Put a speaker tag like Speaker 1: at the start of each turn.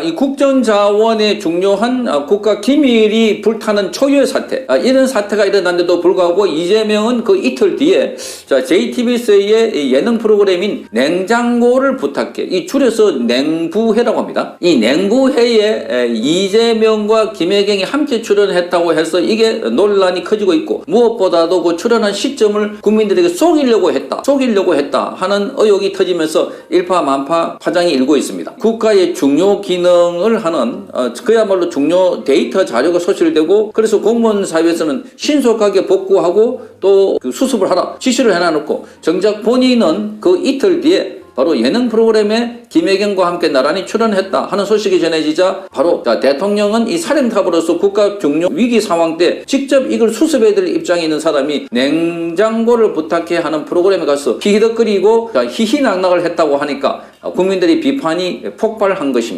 Speaker 1: 이 국정자원의 중요한 아, 국가 기밀이 불타는 초유의 사태. 아, 이런 사태가 일어났는데도 불구하고 이재명은 그 이틀 뒤에 자 JTBC의 예능 프로그램인 냉장고를 부탁해 이 줄여서 냉부회라고 합니다. 이 냉부회에 에, 이재명과 김혜경이 함께 출연했다고 해서 이게 논란이 커지고 있고 무엇보다도 그 출연한 시점을 국민들에게 속이려고 했다 속이려고 했다 하는 의혹이 터지면서 일파만파 파장이 일고 있습니다. 국가의 중요 기능을 하는 어, 그야말로 중요 데이터 자료가 소실되고 그래서 공무원 사회에서는 신속하게 복구하고 또그 수습을 하라 지시를 해 놔놓고 정작 본인은 그 이틀 뒤에 바로 예능 프로그램에 김혜경과 함께 나란히 출연했다 하는 소식이 전해지자 바로 자, 대통령은 이 사령탑으로서 국가 중요 위기 상황 때 직접 이걸 수습해야 될 입장에 있는 사람이 냉장고를 부탁해 하는 프로그램에 가서 히히덕거리고 자, 히히낙낙을 했다고 하니까 국민들이 비판이 폭발한 것입니다.